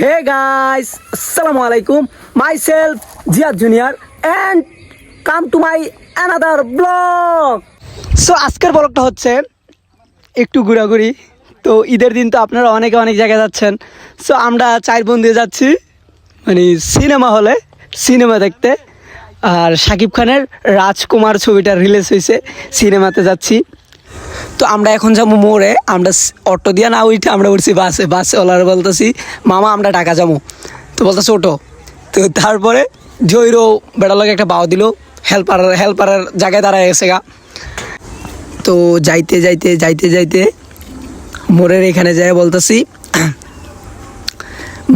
হে guys আসসালামু আলাইকুম myself Ziyad junior and come to my another blog so আজকের ব্লগটা হচ্ছে একটু ঘোরাঘুরি। তো ঈদের দিন তো আপনারা অনেকে অনেক জায়গায় যাচ্ছেন। সো আমরা চার বন্ধু যাচ্ছি। মানে সিনেমা হলে, সিনেমা দেখতে। আর শাকিব খানের রাজকুমার ছবিটা রিলিজ হয়েছে, সিনেমাতে যাচ্ছি। তো আমরা এখন যাব মোড়ে। আমরা অটো দিয়ে না উঠে আমরা উঠছি বাসে। বাসে ওলার বলতেছি, মামা, আমরা টাকা যাব। তো বলতেছে, ওটো। তো তারপরে জৈর বেড়ার লাগে একটা বাও দিল। হেল্পার, হেল্পারের জায়গায় দাঁড়ায় গেছে গা। তো যাইতে যাইতে যাইতে যাইতে মোড়ের এখানে যাই বলতেছি,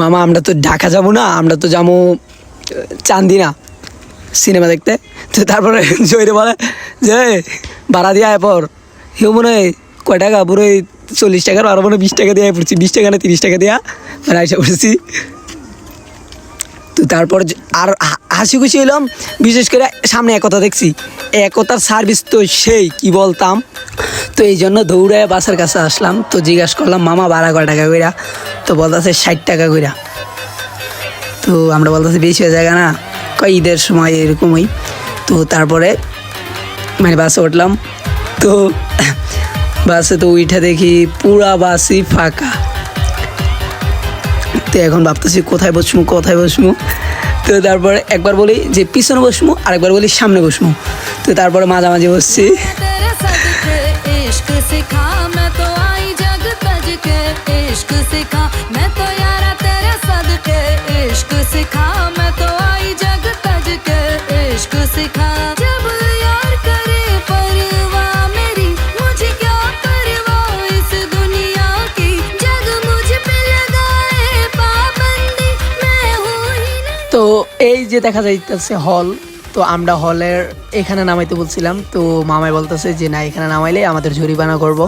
মামা, আমরা তো ঢাকা যাব না, আমরা তো যাব চান্দিনা সিনেমা দেখতে। তো তারপরে জয়রে বলে, যে, ভাড়া দিয়ে পর। হেউ মনে হয় কয় টাকা পুরো চল্লিশ টাকার আরও মনে বিশ টাকা দিয়ে আয় পড়ছি, বিশ টাকা না তিরিশ টাকা দেওয়া মানে আইসা পড়ছি। তো তারপর আর হাসি খুশি হইলাম, বিশেষ করে সামনে একতা দেখছি, একতার সার্ভিস তো সেই, কি বলতাম? তো এই জন্য দৌড়ায় বাসের কাছে আসলাম, তো জিজ্ঞাসা করলাম, মামা, ভাড়া কয় টাকা কইরা? তো বলতেছে, ষাট টাকা কইরা। তো আমরা বলতেছি, বেশি হয়ে জায়গা না। কয়, ঈদের সময় এরকমই। তো তারপরে মানে বাসে উঠলাম তো বাসে তো উইঠা দেখি পুরা বাসই ফাঁকা। তো এখন ভাবতেছি, কোথায় বসবো কোথায় বসবো? তো তারপর একবার বলি যে পিছনে বসবো, আরেকবার বলি সামনে বসবো। তো তারপরে মাঝামাঝি বসছি। যে দেখা যাইতেছে হল তো আমরা হলের এখানে নামাইতে বলছিলাম। তো মামাই বলতেছে যে, না, এখানে নামাইলে আমাদের জরিমানা করব।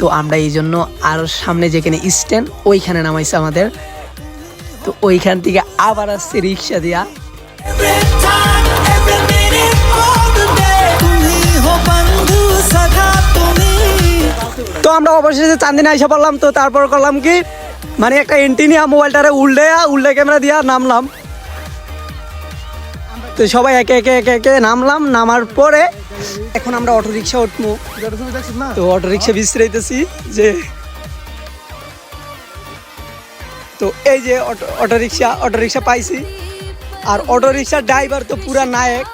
তো আমরা এই জন্য আর সামনে যেখানে স্ট্যান্ড ওইখানে নামাইছে আমাদের। তো ওইখান থেকে আবার আসছে রিক্সা দিয়া। তো আমরা অবশেষে চান্দিনা এসে পড়লাম। তো তারপর করলাম কি মানে একটা এন্টি নিয়ে মোবাইলটারে উল্ডে উল্টে ক্যামেরা দিয়া নামলাম। তো সবাই একে একে একে একে নামলাম, নামার পরে এখন আমরা অটো রিক্সা উঠবো। তো অটো রিক্সা বিশ্রাইতেছি যে তো এই যে auto auto rickshaw auto rickshaw পাইছি। আর অটো রিক্সার ড্রাইভার তো পুরা নায়ক।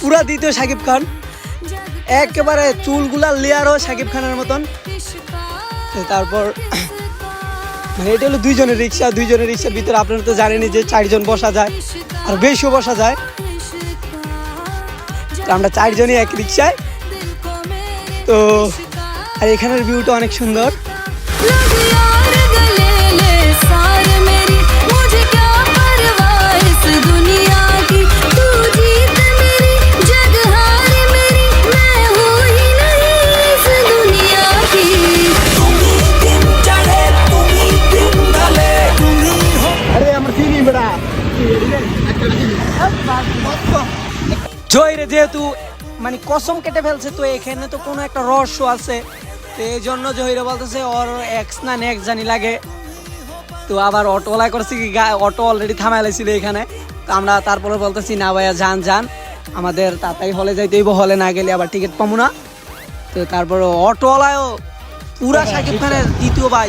পুরা দ্বিতীয় সাকিব খান। একেবারে চুলগুলা লেয়ারও সাকিব খানের মতন। তারপর মানে এটা হলো দুইজনের রিক্সা, দুইজনের রিক্সার ভিতরে আপনারা তো জানেনই যে চারজন বসা যায়। আর বেশিও বসা যায়। আমরা চারজনই এক রিক্সায় তো আর এখানের ভিউটা অনেক সুন্দর। জয়রে যেহেতু মানে কসম কেটে ফেলছে, তো এখানে তো কোনো একটা রহস্য আছে। তো এই জন্য জহিরে বলতেছে, ওর এক্স না নেক্সট জানি লাগে। তো আবার অটোওয়ালা করছে কি অটো অলরেডি থামাই লাইছিল এখানে। তো আমরা তারপরে বলতেছি, না ভাইয়া, যান যান। আমাদের তাড়াতাড়ি হলে যাইতে হইব, হলে না গেলে আবার টিকিট পাবো না। তো তারপরে অটোওয়ালাও পুরা সাকিব খানের দ্বিতীয় ভাই।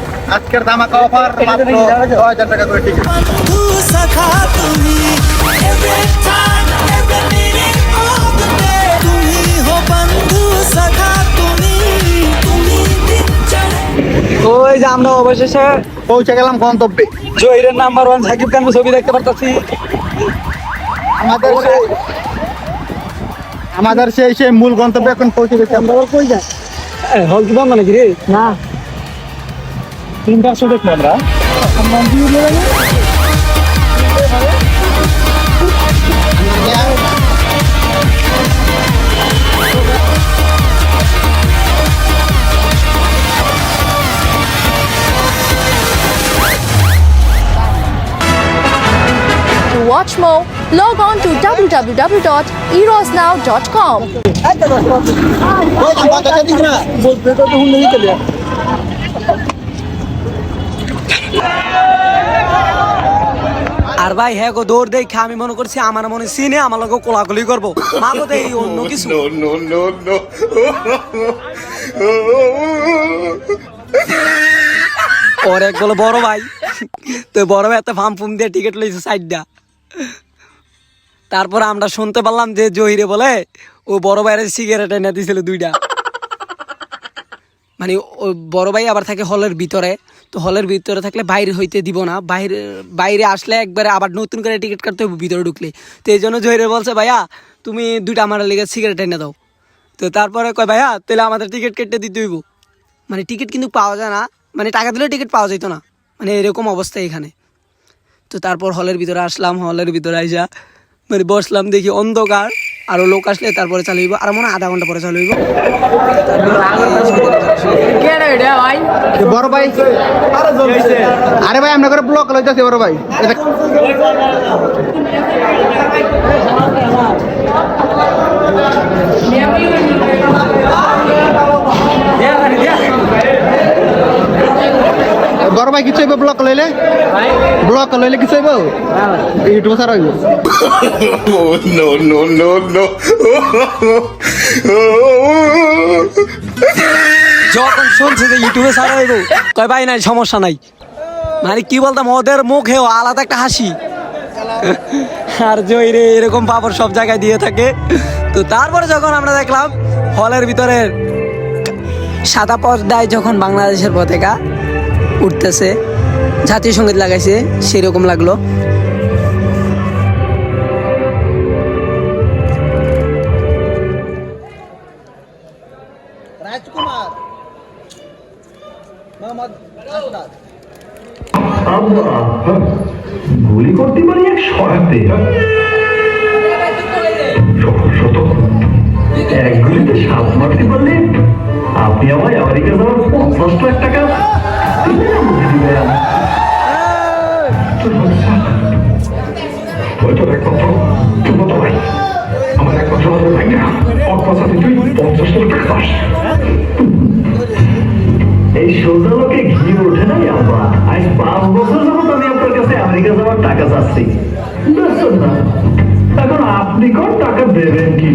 আজকের ধামাকা অফার মাত্র ছয় হাজার টাকা করে টিকিট বন্ধু সখা তুমি every time every minute of the day তুমি হো বন্ধু সখা তুমি তুমি দিন চলে ওই যে আমরা অবশেষে পৌঁছে গেলাম গন্তব্যে। জহিরের নাম্বার ওয়ান সাকিব খানের ছবি দেখতে পারতাছি। আমাদের সেই আমাদের সেই সেই মূল গন্তব্যে এখন পৌঁছে গেছি আমরা। কই যায় হল কি বন্ধ নাকি রে? না। దీని కాస్త చూడకుండా watch more, log on to www.erosnow.com. আর ভাই হ্যাঁ গো দৌড় দেখে আমি মনে করছি আমার মনে সিনে আমার লোক কোলাকুলি করব। মা বোধ এই অন্য কিছু। ওর এক বলো বড় ভাই। তো বড় ভাই একটা ফার্ম ফুম দিয়ে টিকিট লইছে সাইডটা। তারপর আমরা শুনতে পারলাম যে জহিরে বলে ও বড় ভাইয়ের সিগারেট এনে দিয়েছিল দুইটা। মানে বড় ভাই আবার থাকে হলের ভিতরে, তো হলের ভিতরে থাকলে বাইরে হইতে দিব না। বাইরে বাইরে আসলে একবারে আবার নতুন করে টিকিট কাটতে হবে ভিতরে ঢুকলে। তো এই জন্য জহিরে বলছে, ভাইয়া, তুমি দুইটা আমার লেগে সিগারেট এনে দাও। তো তারপরে কয়, ভাইয়া, তাহলে আমাদের টিকিট কেটে দিতে হইব। মানে টিকিট কিন্তু পাওয়া যায় না মানে টাকা দিলেও টিকিট পাওয়া যেত না মানে এরকম অবস্থা এখানে। তো তারপর হলের ভিতরে আসলাম, হলের ভিতরে আইসা মানে বসলাম দেখি অন্ধকার। আরও লোক আসলে তারপরে চালু হইব। আর মনে হয় আধা ঘণ্টা পরে চালু হইব। বড় ভাই। আরে ভাই আমরা করে ব্লক লইতেছি বড় ভাই। এটা বড় ভাই কিছু হইব ব্লক লইলে ব্লক লইলে কিছু হইব ইউটিউব সার হইব no, no, no, no. যখন শুনছে যে ইউটিউবে ছাড়া হইব কয় ভাই নাই সমস্যা নাই। মানে কি বলতাম ওদের মুখেও আলাদা একটা হাসি। আর জয় রে এরকম পাপড় সব জায়গায় দিয়ে থাকে। তো তারপরে যখন আমরা দেখলাম হলের ভিতরে সাদা পর্দায় যখন বাংলাদেশের পতাকা উঠতেছে জাতীয় সংগীত লাগাইছে সেরকম লাগল। রাজকুমার গুলি করতে পারি এক সরাতে শত শত এক গুলিতে সাপ মারতে পারলে আপনি আমায় আমেরিকা যাওয়ার পঞ্চাশ লাখ টাকা এই সোজা লোকে ঘি ওঠে নাই আব্বা। কাছে আমেরিকা যাওয়ার টাকা চাচ্ছি। এখন আপনি কোন টাকা দেবেন কি